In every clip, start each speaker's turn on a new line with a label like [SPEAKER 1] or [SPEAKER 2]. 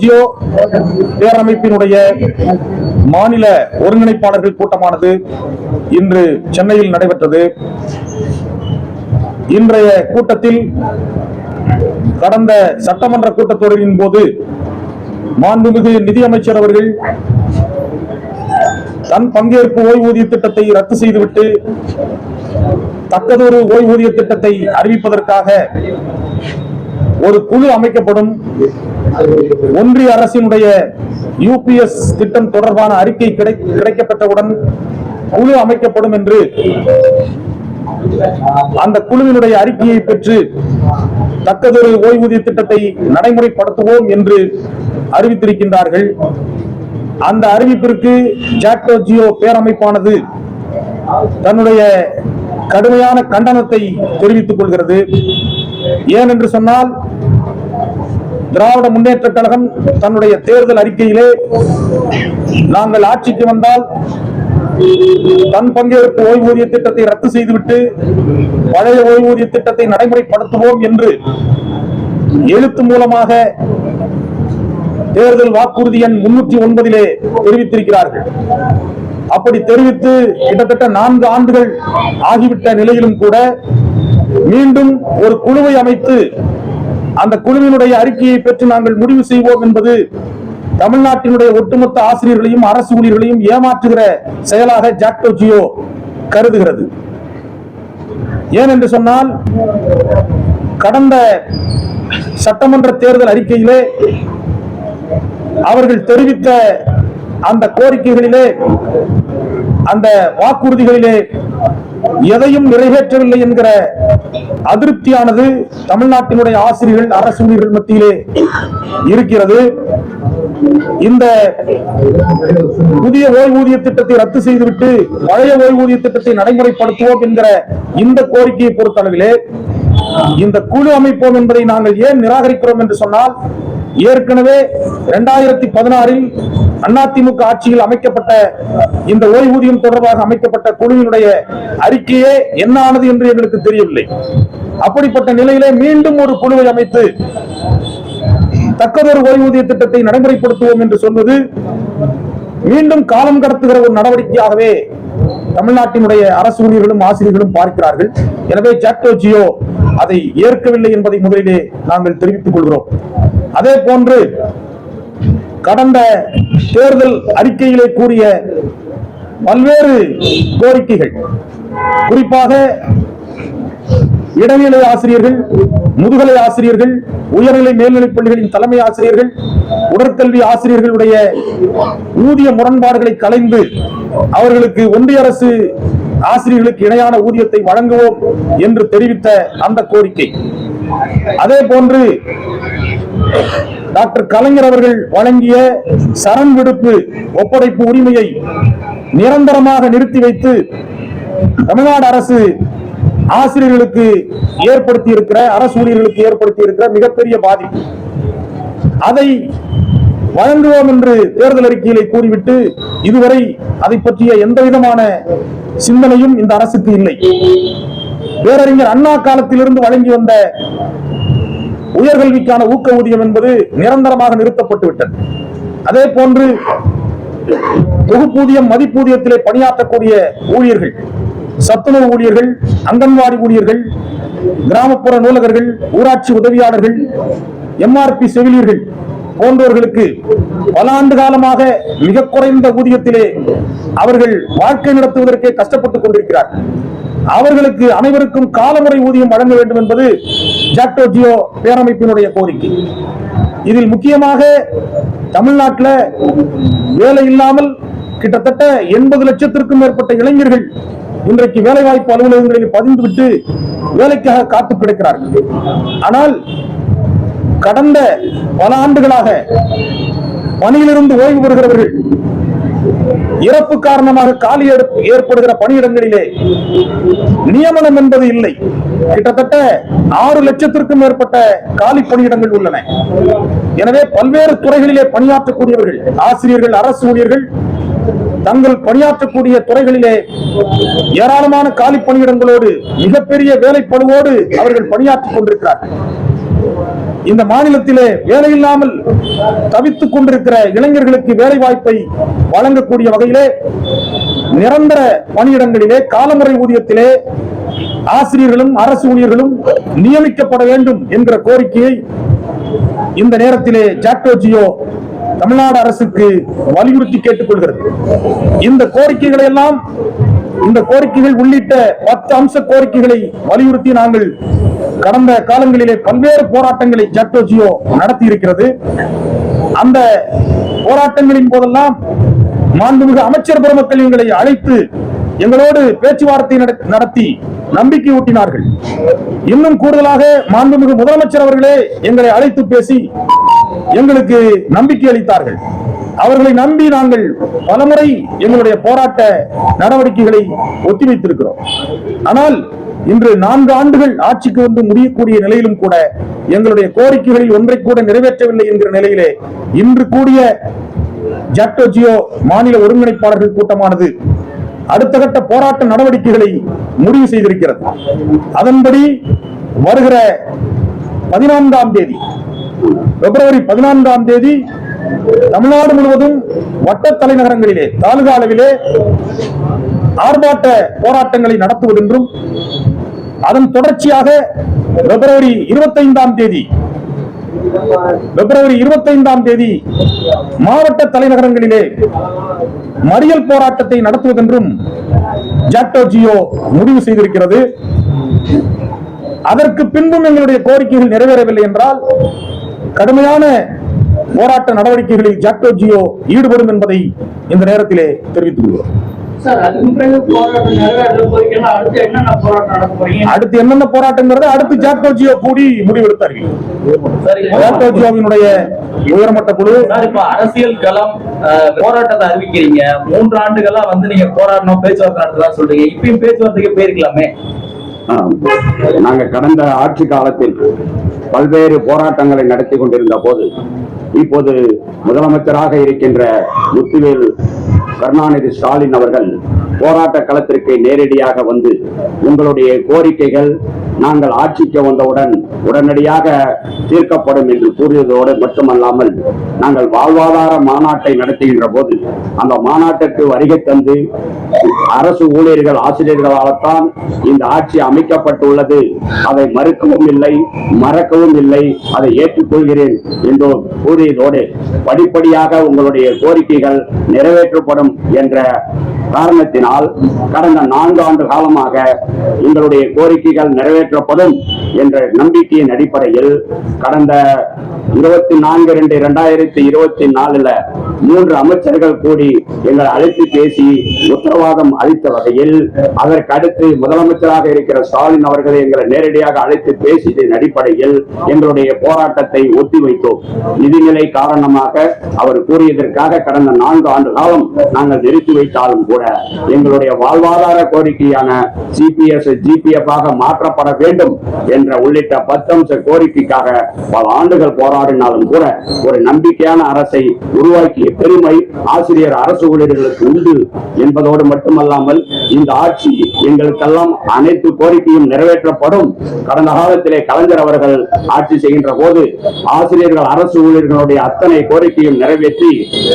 [SPEAKER 1] ஜியோ பேரமைப்பினுடைய மாநில ஒருங்கிணைப்பாளர்கள் கூட்டமானது இன்று சென்னையில் நடைபெற்றது. இன்றைய கூட்டத்தில் கடந்த சட்டமன்ற கூட்டத்தொடரின் போது மாண்புமிகு நிதியமைச்சர் அவர்கள் தன் பங்கேற்பு ஓய்வூதிய திட்டத்தை ரத்து செய்துவிட்டு தக்கதொரு ஓய்வூதிய திட்டத்தை அறிவிப்பதற்காக ஒரு குழு அமைக்கப்படும் ஒன்றிய அரசினுடைய யூபிஎஸ் திட்டம் தொடர்பான அறிக்கை கிடை- கிடைக்கப்பட்டவுடன் குழு அமைக்கப்படும் என்று அந்த குழுவினுடைய அறிக்கையை பெற்று தக்கதொரு ஓய்வூதிய திட்டத்தை நடைமுறைப்படுத்துவோம் என்று அறிவித்திருக்கின்றார்கள். அந்த அறிவிப்பிற்கு ஜாக்டோ ஜியோ பேரமைப்பானது தன்னுடைய கடுமையான கண்டனத்தை தெரிவித்துக் கொள்கிறது. ஏன் என்று சொன்னால் திராவிட முன்னேற்ற கழகம் தன்னுடைய தேர்தல் அறிக்கையிலே நாங்கள் ஆட்சிக்கு வந்தால் தன் பங்கேற்பு ஓய்வூதிய திட்டத்தை ரத்து செய்துவிட்டு பழைய ஓய்வூதிய திட்டத்தை நடைமுறைப்படுத்துவோம் என்று எழுத்து மூலமாக தேர்தல் வாக்குறுதி எண் முன்னூற்றி ஒன்பதிலே தெரிவித்திருக்கிறார்கள். அப்படி தெரிவித்து கிட்டத்தட்ட நான்கு ஆண்டுகள் ஆகிவிட்ட நிலையிலும் கூட மீண்டும் ஒரு குழுவை அமைத்து அந்த குழுவினுடைய அறிக்கையை பெற்று நாங்கள் முடிவு செய்வோம் என்பது தமிழ்நாட்டினுடைய ஒட்டுமொத்த ஆசிரியர்களையும் அரசு ஊழியர்களையும் ஏமாற்றுகிற செயலாக ஜாக்டோ ஜியோ கருதுகிறது. ஏன் என்று சொன்னால் கடந்த சட்டமன்ற தேர்தல் அறிக்கையிலே அவர்கள் தெரிவித்த அந்த கோரிக்கைகளிலே அந்த வாக்குறுதிகளிலே எதையும் நிறைவேற்றவில்லை என்கிற அதிருப்தியானது தமிழ்நாட்டினுடைய ஆசிரியர்கள் அரசு ஊழியர்கள் மத்தியிலே இருக்கிறது. இந்த புதிய ஓய்வூதிய திட்டத்தை ரத்து செய்துவிட்டு பழைய ஓய்வூதிய திட்டத்தை நடைமுறைப்படுத்துவோம் என்கிற இந்த கோரிக்கையை பொறுத்தளவிலே இந்த குழு அமைப்போம் என்பதை நாங்கள் ஏன் நிராகரிக்கிறோம் என்று சொன்னால் ஏற்கனவே இரண்டாயிரத்தி பதினாறில் அதிமுக ஆட்சியில் அமைக்கப்பட்ட இந்த ஓய்வூதியம் தொடர்பாக அமைக்கப்பட்ட குழுவினுடைய அறிக்கையே என்ன ஆனது என்று எங்களுக்கு தெரியவில்லை. அப்படிப்பட்ட நிலையிலே மீண்டும் ஒரு குழுவை அமைத்து தக்கதொரு ஓய்வூதிய திட்டத்தை நடைமுறைப்படுத்துவோம் என்று சொல்வது மீண்டும் காலம் கடத்துகிற ஒரு நடவடிக்கையாகவே தமிழ்நாட்டினுடைய அரசு ஊழியர்களும் ஆசிரியர்களும் பார்க்கிறார்கள். எனவே ஜாக்டோ ஜியோ அதை ஏற்கவில்லை என்பதை முதலிலே நாங்கள் தெரிவித்துக் கொள்கிறோம். அதே போன்று கடந்த தேர்தல் அறிக்கையிலே கூறிய பல்வேறு கோரிக்கைகள். குறிப்பாக இடைநிலை ஆசிரியர்கள் முதுகலை ஆசிரியர்கள் உயர்நிலை மேல்நிலைப் பள்ளிகளின் தலைமை ஆசிரியர்கள் உடற்கல்வி ஆசிரியர்களுடைய ஊதிய முரண்பாடுகளை கலைந்து அவர்களுக்கு ஒன்றிய அரசு ஆசிரியர்களுக்கு இணையான ஊதியத்தை வழங்குவோம் என்று தெரிவித்த அந்த கோரிக்கை. அதே போன்று டாக்டர் கலைஞர் அவர்கள் வழங்கிய சரண் விடுப்பு ஒப்படைப்பு உரிமையை நிரந்தரமாக நிறுத்தி வைத்து தமிழ்நாடு அரசு ஆசிரியர்களுக்கு ஏற்படுத்தி இருக்கிற அரசு ஊழியர்களுக்கு ஏற்படுத்தி இருக்கிற மிகப்பெரிய பாதிப்பு. அதை வழங்குவோம் என்று தேர்தல் அறிக்கையிலே கூறிவிட்டு இதுவரை அதை பற்றிய எந்த விதமான சிந்தனையும் இந்த அரசுக்கு இல்லை. பேரறிஞர் அண்ணா காலத்திலிருந்து வழங்கி வந்த உயர்கல்விக்கான ஊக்க ஊதியம் என்பது நிரந்தரமாக நிறுத்தப்பட்டு விட்டது. அதே போன்று தொகுப்பூதியம் மதிப்பூதியத்திலே பணியாற்றக்கூடிய ஊழியர்கள் சத்துணவு ஊழியர்கள் அங்கன்வாடி ஊழியர்கள் கிராமப்புற நூலகர்கள் ஊராட்சி உதவியாளர்கள் எம்ஆர்பி செவிலியர்கள் போன்றவர்களுக்கு பல ஆண்டு காலமாக மிக குறைந்த ஊதியத்திலே அவர்கள் வாழ்க்கை நடத்துவதற்கே கஷ்டப்பட்டுக் கொண்டிருக்கிறார்கள் அவர்களுக்கு அனைவருக்கும் காலமுறை ஊதியம் வழங்க வேண்டும் என்பது ஜாக்டோ ஜியோ பேரமைப்பினுடைய கோரிக்கை. இதில் முக்கியமாக தமிழ்நாட்டில் வேலை இல்லாமல் கிட்டத்தட்ட எண்பது லட்சத்திற்கும் மேற்பட்ட இளைஞர்கள் இன்றைக்கு வேலைவாய்ப்பு அலுவலகங்களில் பதிந்துவிட்டு வேலைக்காக காத்து கிடக்கிறார்கள். ஆனால் கடந்த பல ஆண்டுகளாக பணியிலிருந்து ஓய்வு பெறுகிறவர்கள் இறப்பு காரணமாக காலி எடுப்பு ஏற்படுகிற பணியிடங்களிலே நியமனம் என்பது இல்லை. கிட்டத்தட்ட ஆறு லட்சத்திற்கும் மேற்பட்ட காலி பணியிடங்கள் உள்ளன. எனவே பல்வேறு துறைகளிலே பணியாற்றக்கூடியவர்கள் ஆசிரியர்கள் அரசு ஊழியர்கள் தங்கள் பணியாற்றக்கூடிய துறைகளிலே ஏராளமான காலி பணியிடங்களோடு மிகப்பெரிய வேலைப்படுவோடு அவர்கள் பணியாற்றிக் கொண்டிருக்கிறார்கள். இந்த மாநிலத்திலே வேலையில்லாமல் தவித்துக் கொண்டிருக்கிற இளைஞர்களுக்கு வேலை வாய்ப்பை வழங்கக்கூடிய வகையிலே நிரந்தர பணியிடங்களிலே காலமுறை ஊதியத்திலே ஆசிரியர்களும் அரசு ஊழியர்களும் நியமிக்கப்பட வேண்டும் என்கிற கோரிக்கையை இந்த நேரத்திலே ஜாக்டோ ஜியோ தமிழ்நாடு அரசுக்கு வலியுறுத்தி கேட்டுக்கொள்கிறது. இந்த கோரிக்கைகளை எல்லாம் இந்த கோரிக்கைகள் உள்ளிட்ட பத்து அம்ச கோரிக்கைகளை வலியுறுத்தி நாங்கள் கடந்த காலங்களிலே பல்வேறு போராட்டங்களை ஜாக்டோ ஜியோ நடத்தி இருக்கிறது அந்த போராட்டங்களின் போதெல்லாம் மாண்புமிகு அமைச்சர் பெருமக்கள் எங்களை அழைத்து எங்களோடு பேச்சுவார்த்தை நடத்தி நம்பிக்கை ஊட்டினார்கள். இன்னும் கூடுதலாக மாண்புமிகு முதலமைச்சர் அவர்களே எங்களை அழைத்து பேசி எங்களுக்கு நம்பிக்கை அளித்தார்கள். அவர்களை நம்பி நாங்கள் பலமுறை எங்களுடைய போராட்ட நடவடிக்கைகளை ஒத்திவைத்திருக்கிறோம். ஆனால் இன்று நான்கு ஆண்டுகள் ஆட்சிக்கு வந்து முடியக்கூடிய நிலையிலும் கூட எங்களுடைய கோரிக்கைகளில் ஒன்றை கூட நிறைவேற்றவில்லை என்கிற நிலையிலே இன்று கூடிய ஜாக்டோ ஜியோ மாநில ஒருங்கிணைப்பாளர்கள் கூட்டமானது அடுத்த கட்ட போராட்ட நடவடிக்கைகளை முடிவு செய்திருக்கிறது. அதன்படி வருகிற பதினான்காம் தேதி பிப்ரவரி பதினான்காம் தேதி தமிழ்நாடு முழுவதும் வட்ட தலைநகரங்களிலே தாலுகா அளவிலே ஆர்ப்பாட்ட போராட்டங்களை நடத்துவதென்றும் அதன் தொடர்ச்சியாக பிப்ரவரி இருபத்தைந்தாம் தேதி பிப்ரவரி இருபத்தைந்தாம் தேதி மாவட்ட தலைநகரங்களிலே மறியல் போராட்டத்தை நடத்துவதென்றும் ஜாக்டோஜியோ முடிவு செய்திருக்கிறது. அதற்கு பின்பும் எங்களுடைய கோரிக்கைகள் நிறைவேறவில்லை என்றால் கடுமையான போராட்ட நடவடிக்கைகளில் ஜாக்டோஜியோ ஈடுபடும் என்பதை இந்த நேரத்திலே தெரிவித்துக் கொள்கிறோம்.
[SPEAKER 2] அடுத்து என்னென்ன
[SPEAKER 1] போராட்டங்கிறத அடுத்து ஜாக்டோ ஜியோ கூடி முடிவெடுத்தார்கள்.
[SPEAKER 2] சார் இப்போ-
[SPEAKER 1] ஜாக்டோ ஜியோவினுடைய உயர்மட்ட குழு.
[SPEAKER 2] சார் இப்ப அரசியல் களம் போராட்டத்தை அறிவிக்கிறீங்க. மூன்று ஆண்டுகளா வந்து நீங்க போராடணும் பேச்சுவார்த்தை நடத்தலாம் சொல்றீங்க. இப்பயும் பேச்சுவார்த்தைக்கு போயிருக்கலாமே?
[SPEAKER 3] நாங்கள் கடந்த ஆட்சி காலத்தில் பல்வேறு போராட்டங்களை நடத்தி கொண்டிருந்த போது இப்போது முதலமைச்சராக இருக்கின்ற முத்துவேல் கருணாநிதி ஸ்டாலின் அவர்கள் போராட்ட களத்திற்கு நேரடியாக வந்து உங்களுடைய கோரிக்கைகள் நாங்கள் ஆட்சிக்கு வந்தவுடன் உடனடியாக தீர்க்கப்படும் என்று கூறியதோடு மட்டுமல்லாமல் நாங்கள் வாழ்வாதார மாநாட்டை நடத்துகின்ற போது அந்த மாநாட்டிற்கு வருகை தந்து அரசு ஊழியர்கள் ஆசிரியர்களால்தான் இந்த ஆட்சி அமைக்கப்பட்டுள்ளது. அதை மறுக்கவும் இல்லை மறக்கவும் இல்லை. அதை ஏற்றுக்கொள்கிறேன் என்று கூறியதோடு படிப்படியாக உங்களுடைய கோரிக்கைகள் நிறைவேற்றப்படும் என்ற காரணத்தினால் கடந்த நான்கு ஆண்டு காலமாக எங்களுடைய கோரிக்கைகள் நிறைவேற்றப்படும் என்ற நம்பிக்கையின் அடிப்படையில் கடந்த இருபத்தி நான்கு ரெண்டு இரண்டாயிரத்தி இருபத்தி நாலுல மூன்று அமைச்சர்கள் கூடி எங்களை அழைத்து பேசி உத்தரவாதம் அளித்த வகையில் அதற்கு அடுத்து முதலமைச்சராக இருக்கிற ஸ்டாலின் அவர்களை எங்களை நேரடியாக அழைத்து பேசியதன் அடிப்படையில் எங்களுடைய போராட்டத்தை ஒத்திவைத்தோம். நிதிநிலை காரணமாக அவர் கூறியதற்காக கடந்த நான்கு ஆண்டு காலம் நாங்கள் நிறுத்தி வைத்தாலும் கூட எங்களுடைய வாழ்வாதார கோரிக்கையான சிபிஎஸ் ஜிபிஎஃப் ஆக மாற்றப்பட வேண்டும் என்ற உள்ளிட்ட பத்தம்ச கோரிக்கைக்காக பல ஆண்டுகள் போராடினாலும் கூட ஒரு நம்பிக்கையான அரசை உருவாக்கிய பெருமை ஆசிரியர் அரசு ஊழியர்களுக்கு உண்டு என்பதோடு மட்டுமல்லாமல் இந்த ஆட்சி எங்களுக்கெல்லாம் அனைத்து கோரிக்கையும் நிறைவேற்றப்படும். கடந்த காலத்திலே கலைஞர் அவர்கள் ஆட்சி செய்கின்ற போது ஆசிரியர்கள் அரசு ஊழியர்களுடைய அத்தனை கோரிக்கையும் நிறைவேற்றி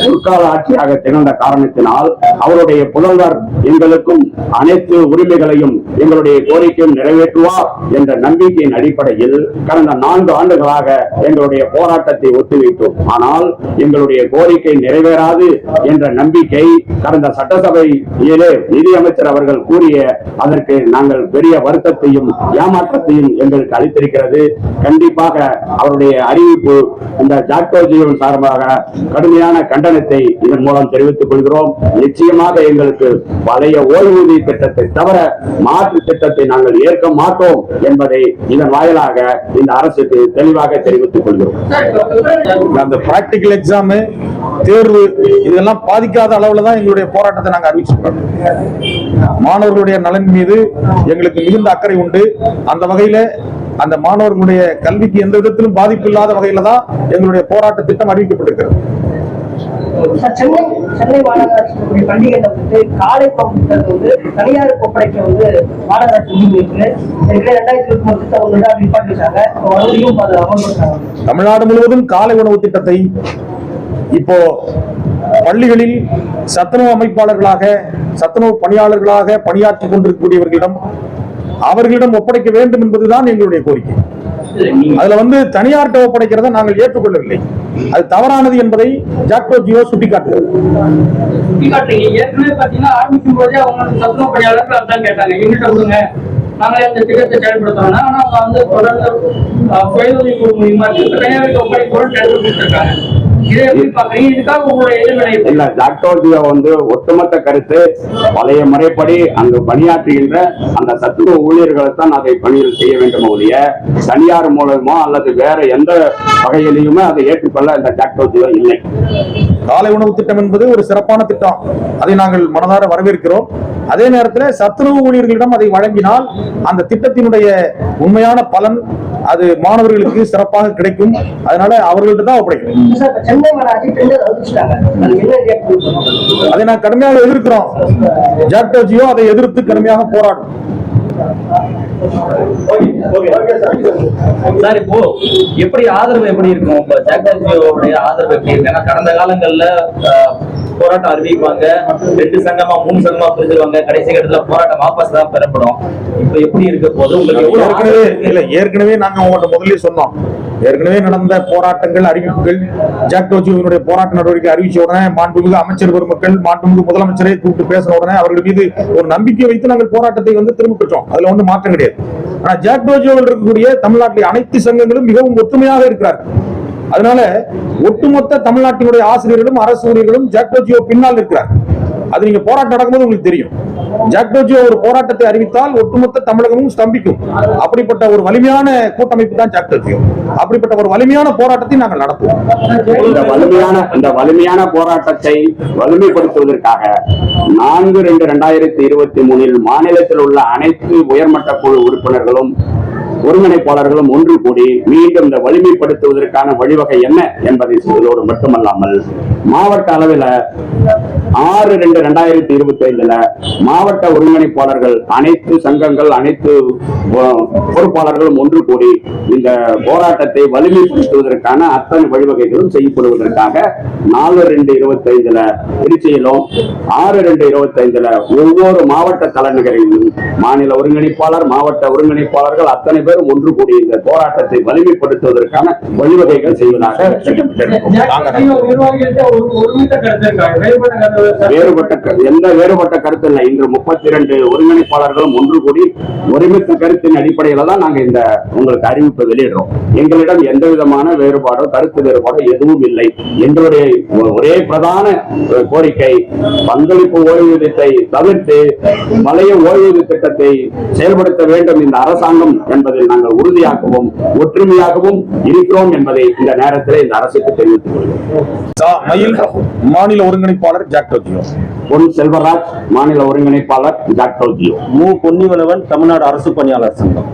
[SPEAKER 3] முற்கால ஆட்சியாக திகழ்ந்த காரணத்தினால் அவருடைய புலவர் எங்களுக்கும் அனைத்து உரிமைகளையும் எங்களுடைய கோரிக்கையும் நிறைவேற்றுவார் என்ற நம்பிக்கையின் அடிப்படையில் கடந்த நான்கு ஆண்டுகளாக எங்களுடைய போராட்டத்தை ஒத்திவைத்தோம். ஆனால் எங்களுடைய கோரிக்கை நிறைவேறாது என்ற நம்பிக்கை கடந்த சட்டசபையிலே நிதியமைச்சர் அவர்கள் கூறிய அதற்கு நாங்கள் பெரிய வருத்தத்தையும் ஏமாற்றத்தையும் எங்களுக்கு அளித்திருக்கிறது. கண்டிப்பாக அவருடைய அறிவிப்பு இந்த ஜாக்டோஜியின் சார்பாக கடுமையான கண்டனத்தை இதன் மூலம் தெரிவித்துக் கொள்கிறோம். நிச்சயமாக எங்கள் அவர்களுக்கு பழைய ஓய்வூதிய திட்டத்தை தவிர மாற்று திட்டத்தை நாங்கள் ஏற்க மாட்டோம் என்பதை இதன் வாயிலாக இந்த அரசுக்கு தெளிவாக தெரிவித்துக் கொள்கிறோம்.
[SPEAKER 1] அந்த பிராக்டிக்கல் எக்ஸாம் தேர்வு இதெல்லாம் பாதிக்காத அளவுல தான் எங்களுடைய போராட்டத்தை நாங்கள் அறிவிச்சிருக்கோம். மாணவர்களுடைய நலன் மீது எங்களுக்கு மிகுந்த அக்கறை உண்டு. அந்த வகையில அந்த மாணவர்களுடைய கல்விக்கு எந்த விதத்திலும் பாதிப்பு இல்லாத வகையில தான் எங்களுடைய போராட்ட திட்டம் அறிவிக்கப்பட்டிருக்கிறது.
[SPEAKER 4] சென்னை சென்னை மாநகராட்சி பண்டிகைகளை வந்து காலை பங்குறது வந்து தனியார் ஒப்படைக்க வந்து மாநகராட்சி முடிவு இருக்கு ரெண்டாயிரத்தி இருபத்தி மூணு திட்டம் ஒன்று மறுபடியும் அதை அமல்படுத்துறாங்க.
[SPEAKER 1] தமிழ்நாடு முழுவதும் காலை உணவு திட்டத்தை இப்போ பள்ளிகளில் சத்துணவு அமைப்பாளர்களாக சத்துணவு பணியாளர்களாக பணியாற்றி கொண்டிருக்கக்கூடியவர்களிடம் அவர்களிடம் ஒப்படைக்க வேண்டும் என்பதுதான் எங்களுடைய கோரிக்கை. அதுல வந்து தனியார்ட்ட ஒப்படைக்கிறதை நாங்கள் ஏற்றுக்கொள்ளவில்லை. அது தவறானது என்பதை ஜாக்டோ ஜியோ சுட்டிக்காட்டுகிறது.
[SPEAKER 5] நாங்களே அந்த திட்டத்தை செயல்படுத்தணும் ஆனா அவங்க வந்து தொடர்ந்து அஹ், சுய உதவி குழு மூலியமா தனியாருக்கு ஒப்படைப்போம் எடுத்து கொடுத்துருக்காங்க.
[SPEAKER 3] இல்ல டாக்டோஜியோ வந்து ஒட்டுமொத்த கருத்து பழைய முறைப்படி அங்கு பணியாற்றுகின்ற அந்த சத்துணவு ஊழியர்களை தான் அதை பணியில் செய்ய வேண்டும் ஒழிய தனியார் மூலமோ அல்லது வேற எந்த வகையிலையுமே அதை ஏற்றுக்கொள்ள இந்த டாக்டோஜியோ இல்லை.
[SPEAKER 1] காலை உணவு திட்டம் என்பது ஒரு சிறப்பான திட்டம். அதை நாங்கள் மனதார வரவேற்கிறோம். அதே நேரத்தில் சத்துணவு ஊழியர்களிடம் அதை வழங்கினால் அந்த திட்டத்தினுடைய உண்மையான பலன் அது மாணவர்களுக்கு சிறப்பாக கிடைக்கும். அதனால அவர்கள்ட்ட தான் ஒப்படைக்கணும் அதை நான் கடுமையாக எதிர்க்கிறோம். ஜாக்டோ ஜியோ அதை எதிர்த்து கடுமையாக போராடும்.
[SPEAKER 2] சார். இப்போ எப்படி ஆதரவு எப்படி இருக்கும்? இப்போ ஜாக்டோஜியோடைய ஆதரவு எப்படி இருக்கு? ஏன்னா கடந்த காலங்கள்ல போராட்டம் அறிவிப்பாங்க. ரெண்டு சங்கமா மூணு சங்கமா பிரிஞ்சிருவாங்க. கடைசி கட்டத்துல போராட்டம் வாபஸ் தான் பெறப்படும். இப்போ எப்படி இருக்க போது உங்களுக்கு
[SPEAKER 1] ஏற்கனவே? இல்ல ஏற்கனவே நாங்க உங்கள்ட்ட முதல்லயே சொன்னோம். ஏற்கனவே நடந்த போராட்டங்கள் அறிவிப்புகள் ஜாக்டோஜியோவினுடைய போராட்ட நடவடிக்கை அறிவிச்ச உடனே மாண்புமிகு அமைச்சர் பெருமக்கள் மாண்புமிகு முதலமைச்சரை கூப்பிட்டு பேசின உடனே அவர்கள் மீது ஒரு நம்பிக்கை வைத்து நாங்கள் போராட்டத்தை வந்து திரும்ப பெற்றோம். அதுல ஒன்றும் மாற்றம் கிடையாது. ஆனா ஜாக்டோஜியோவில் இருக்கக்கூடிய தமிழ்நாட்டில் அனைத்து சங்கங்களும் மிகவும் ஒற்றுமையாக இருக்கிறார்கள். அதனால ஒட்டுமொத்த தமிழ்நாட்டினுடைய ஆசிரியர்களும் அரசு ஊழியர்களும் ஜாக்டோஜியோ பின்னால் இருக்கிறார் அது நீங்க போராட்டம் நடக்கும்போது உங்களுக்கு தெரியும். ஜாக்டோஜியோ ஒரு போராட்டத்தை அறிவித்தால் ஒட்டுமொத்த தமிழகமும் ஸ்தம்பிக்கும். அப்படிப்பட்ட ஒரு வலிமையான கூட்டமைப்பு தான் ஜாக்டோஜியோ அப்படிப்பட்ட ஒரு வலிமையான போராட்டத்தை நாங்கள் நடத்துவோம்.
[SPEAKER 3] இந்த வலிமையான இந்த வலிமையான போராட்டத்தை வலிமைப்படுத்துவதற்காக நான்கு ரெண்டு ரெண்டாயிரத்தி இருபத்தி மூணில் மாநிலத்தில் உள்ள அனைத்து உயர்மட்ட குழு உறுப்பினர்களும் ஒருங்கிணைப்பாளர்களும் ஒன்று கூடி மீண்டும் இந்த வலிமைப்படுத்துவதற்கான வழிவகை என்ன என்பதை சொல்வதோடு மட்டுமல்லாமல் மாவட்ட அளவில் ஆறு ரெண்டு ரெண்டாயிரத்தி இருபத்தி ஐந்துல மாவட்ட ஒருங்கிணைப்பாளர்கள் அனைத்து சங்கங்கள் அனைத்து பொறுப்பாளர்களும் ஒன்று கூடி இந்த போராட்டத்தை வலிமைப்படுத்துவதற்கான அத்தனை வழிவகைகளும் செய்யப்படுவதற்காக நாலு ரெண்டு இருபத்தி ஐந்துல திருச்சியிலும் ஆறு ரெண்டு இருபத்தி ஐந்துல ஒவ்வொரு மாவட்ட தலைநகரிலும் மாநில ஒருங்கிணைப்பாளர் மாவட்ட ஒருங்கிணைப்பாளர்கள் அத்தனை பேரும் ஒன்று கூடி இந்த போராட்டத்தை வலிமைப்படுத்துவதற்கான வழிவகைகள் செய்வதாக
[SPEAKER 5] வேறுபட்ட
[SPEAKER 3] எந்த வேறுபட்ட கருத்து இல்லை. இன்று முப்பத்தி இரண்டு ஒருங்கிணைப்பாளர்களும் ஒன்று கூடி ஒருமித்த கருத்தின் அடிப்படையில தான் நாங்க இந்த உங்களுக்கு அறிவிப்பை வெளியிடுறோம். எங்களிடம் எந்த விதமான வேறுபாடோ கருத்து வேறுபாடோ எதுவும் இல்லை. எங்களுடைய ஒரே பிரதான கோரிக்கை பங்களிப்பு ஓய்வூதியத்தை தவிர்த்து பழைய ஓய்வூதிய திட்டத்தை செயல்படுத்த வேண்டும் இந்த அரசாங்கம் என்பதில் நாங்கள் உறுதியாகவும் ஒற்றுமையாகவும் இருக்கிறோம் என்பதை இந்த நேரத்தில் இந்த அரசுக்கு தெரிவித்துக் கொள்கிறோம்.
[SPEAKER 1] சா- மயில் மாநில ஒருங்கிணைப்பாளர் ஜாக்டோஜியோ
[SPEAKER 3] பொன் செல்வராஜ் மாநில ஒருங்கிணைப்பாளர் டாக்டர் ஜியோ
[SPEAKER 6] மு. பொன்னிவளவன் தமிழ்நாடு அரசு பணியாளர் சங்கம்.